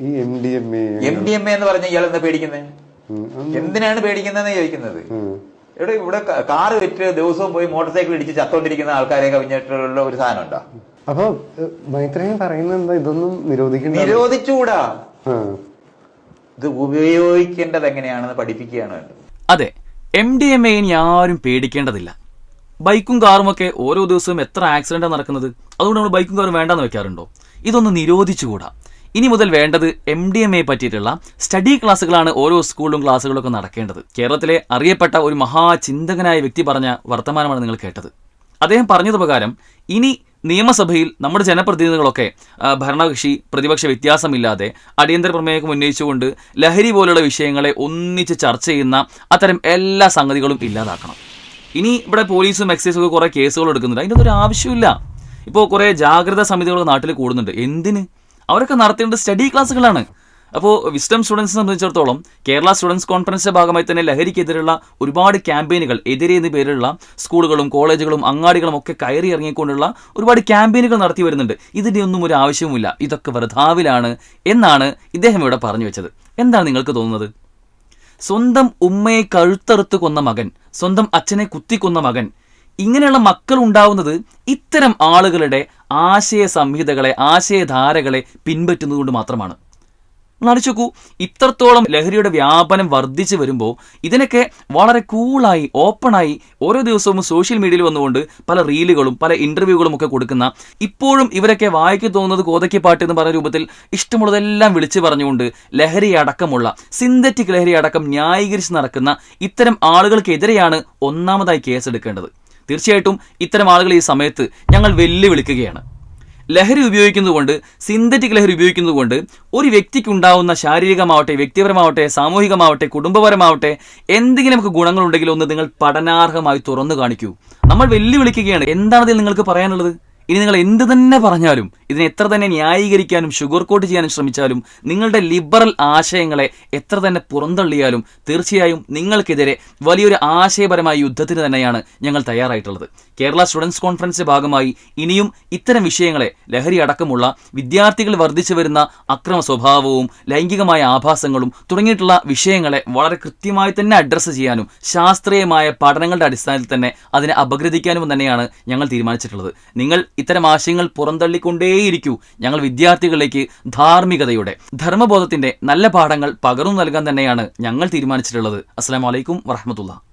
ഈ M D M A M D M A എന്ന് പറഞ്ഞ ഇയാൾ എന്താ പേടിക്കുന്നത് എന്തിനാണ് പേടിക്കുന്നതെന്ന് ചോദിക്കുന്നത്? ഇവിടെ ഇവിടെ കാർ കാറ് വിറ്റ് ദിവസവും പോയി മോട്ടോർ സൈക്കിൾ ഇടിച്ച് ചത്തോണ്ടിരിക്കുന്ന ആൾക്കാരെ കവിഞ്ഞിട്ടുള്ള ഒരു സാധനം ഉണ്ടോ? അപ്പൊ മൈത്രേയും മൈത്രേയൻ പറയുന്നത് എന്താ? ഇതൊന്നും നിരോധിക്കണം നിരോധിച്ചുകൂടാ? ഇത് ഉപയോഗിക്കേണ്ടത് എങ്ങനെയാണെന്ന് പഠിപ്പിക്കുകയാണ് അതെ എം ഡി എം എ ആരും പേടിക്കേണ്ടതില്ല. ബൈക്കും കാറും ഒക്കെ ഓരോ ദിവസവും എത്ര ആക്സിഡന്റാണ് നടക്കുന്നത്? അതുകൊണ്ട് നമ്മൾ ബൈക്കും കാറും വേണ്ടെന്ന് വെക്കാറുണ്ടോ? ഇതൊന്ന് നിരോധിച്ചുകൂടാ. ഇനി മുതൽ വേണ്ടത് എം ഡി എം എ പറ്റിയിട്ടുള്ള സ്റ്റഡി ക്ലാസ്സുകളാണ് ഓരോ സ്കൂളിലും ക്ലാസ്സുകളും ഒക്കെ നടക്കേണ്ടത്. കേരളത്തിലെ അറിയപ്പെട്ട ഒരു മഹാചിന്തകനായ വ്യക്തി പറഞ്ഞ വർത്തമാനമാണ് നിങ്ങൾ കേട്ടത്. അദ്ദേഹം പറഞ്ഞത് പ്രകാരം ഇനി നിയമസഭയിൽ നമ്മുടെ ജനപ്രതിനിധികളൊക്കെ ഭരണകക്ഷി പ്രതിപക്ഷ വ്യത്യാസമില്ലാതെ അടിയന്തര പ്രമേയം ഉന്നയിച്ചുകൊണ്ട് ലഹരി പോലുള്ള വിഷയങ്ങളെ ഒന്നിച്ച് ചർച്ച ചെയ്യുന്ന അത്തരം എല്ലാ സംഗതികളും ഇല്ലാതാക്കണം. ഇനി ഇവിടെ പോലീസും എക്സൈസും ഒക്കെ കുറേ കേസുകൾ എടുക്കുന്നുണ്ട്. അതിന്റെ ഒരു ആവശ്യമില്ല ഇപ്പോൾ കുറേ ജാഗ്രതാ സമിതികൾ നാട്ടിൽ കൂടുന്നുണ്ട്. എന്തിന്? അവരൊക്കെ നടത്തേണ്ടത് സ്റ്റഡി ക്ലാസ്സുകളാണ് അപ്പോൾ വിസ്റ്റം സ്റ്റുഡൻസിനെ സംബന്ധിച്ചിടത്തോളം കേരള സ്റ്റുഡൻസ് കോൺഫറൻസിന്റെ ഭാഗമായി തന്നെ ലഹരിക്കെതിരെയുള്ള ഒരുപാട് ക്യാമ്പയിനുകൾ എതിരെ എന്ന പേരിലുള്ള സ്കൂളുകളും കോളേജുകളും അങ്ങാടികളും ഒക്കെ കയറി ഇറങ്ങിക്കൊണ്ടുള്ള ഒരുപാട് ക്യാമ്പയിനുകൾ നടത്തി വരുന്നുണ്ട്. ഇതിന്റെ ഒന്നും ഒരു ആവശ്യവുമില്ല. ഇതൊക്കെ വൃഥാവിലാണ് എന്നാണ് ഇദ്ദേഹം ഇവിടെ പറഞ്ഞു വെച്ചത്. എന്താണ് നിങ്ങൾക്ക് തോന്നുന്നത്? സ്വന്തം ഉമ്മയെ കഴുത്തറുത്ത് കൊന്ന മകൻ സ്വന്തം അച്ഛനെ കുത്തിക്കൊന്ന മകൻ ഇങ്ങനെയുള്ള മക്കൾ ഉണ്ടാവുന്നത് ഇത്തരം ആളുകളുടെ ആശയ സംഹിതകളെ ആശയധാരകളെ പിൻപറ്റുന്നതുകൊണ്ട് മാത്രമാണ്. ആലോചിച്ച് ഇത്രത്തോളം ലഹരിയുടെ വ്യാപനം വർദ്ധിച്ചു വരുമ്പോൾ ഇതിനൊക്കെ വളരെ കൂളായി ഓപ്പണായി ഓരോ ദിവസവും സോഷ്യൽ മീഡിയയിൽ വന്നുകൊണ്ട് പല റീലുകളും പല ഇന്റർവ്യൂകളും ഒക്കെ കൊടുക്കുന്ന ഇപ്പോഴും ഇവരൊക്കെ വായിക്കു തോന്നുന്നത് കോതയ്ക്ക് പാട്ട് എന്ന് പറഞ്ഞ രൂപത്തിൽ ഇഷ്ടമുള്ളതെല്ലാം വിളിച്ചു പറഞ്ഞുകൊണ്ട് ലഹരി അടക്കമുള്ള സിന്തറ്റിക് ലഹരി അടക്കം ന്യായീകരിച്ച് നടക്കുന്ന ഇത്തരം ആളുകൾക്കെതിരെയാണ് ഒന്നാമതായി കേസെടുക്കേണ്ടത്. തീർച്ചയായിട്ടും ഇത്തരം ആളുകൾ ഈ സമയത്ത് ഞങ്ങൾ വെല്ലുവിളിക്കുകയാണ്. ലഹരി ഉപയോഗിക്കുന്നതുകൊണ്ട് സിന്തറ്റിക് ലഹരി ഉപയോഗിക്കുന്നതുകൊണ്ട് ഒരു വ്യക്തിക്ക് ഉണ്ടാവുന്ന ശാരീരികമാവട്ടെ വ്യക്തിപരമാവട്ടെ സാമൂഹികമാവട്ടെ കുടുംബപരമാവട്ടെ എന്തെങ്കിലും നമുക്ക് ഗുണങ്ങളുണ്ടെങ്കിൽ ഒന്ന് നിങ്ങൾ പഠനാർഹമായി തുറന്നു കാണിക്കൂ. നമ്മൾ വെല്ലുവിളിക്കുകയാണ് എന്താണ് ഇതിൽ നിങ്ങൾക്ക് പറയാനുള്ളത്? ഇനി നിങ്ങൾ എന്ത് തന്നെ പറഞ്ഞാലും ഇതിനെ എത്ര തന്നെ ന്യായീകരിക്കാനും ഷുഗർ കോട്ട് ചെയ്യാനും ശ്രമിച്ചാലും നിങ്ങളുടെ ലിബറൽ ആശയങ്ങളെ എത്ര തന്നെ പുറന്തള്ളിയാലും തീർച്ചയായും നിങ്ങൾക്കെതിരെ വലിയൊരു ആശയപരമായ യുദ്ധത്തിന് തന്നെയാണ് ഞങ്ങൾ തയ്യാറായിട്ടുള്ളത്. കേരള സ്റ്റുഡൻസ് കോൺഫറൻസിന്റെ ഭാഗമായി ഇനിയും ഇത്തരം വിഷയങ്ങളെ ലഹരി അടക്കമുള്ള വിദ്യാർത്ഥികൾ വർദ്ധിച്ചു വരുന്ന അക്രമ സ്വഭാവവും ലൈംഗികമായ ആഭാസങ്ങളും തുടങ്ങിയിട്ടുള്ള വിഷയങ്ങളെ വളരെ കൃത്യമായി തന്നെ അഡ്രസ്സ് ചെയ്യാനും ശാസ്ത്രീയമായ പഠനങ്ങളുടെ അടിസ്ഥാനത്തിൽ തന്നെ അതിനെ അപഗ്രഥിക്കാനും തന്നെയാണ് ഞങ്ങൾ തീരുമാനിച്ചിട്ടുള്ളത്. നിങ്ങൾ ഇത്തരം ആശയങ്ങൾ പുറന്തള്ളിക്കൊണ്ടേയിരിക്കൂ ഞങ്ങൾ വിദ്യാർത്ഥികളിലേക്ക് ധാർമ്മികതയുടെ. ധർമ്മബോധത്തിന്റെ നല്ല പാഠങ്ങൾ പകർന്നു നൽകാൻ തന്നെയാണ് ഞങ്ങൾ തീരുമാനിച്ചിട്ടുള്ളത്. അസ്സാം വലൈക്കും വറഹമത്തുള്ള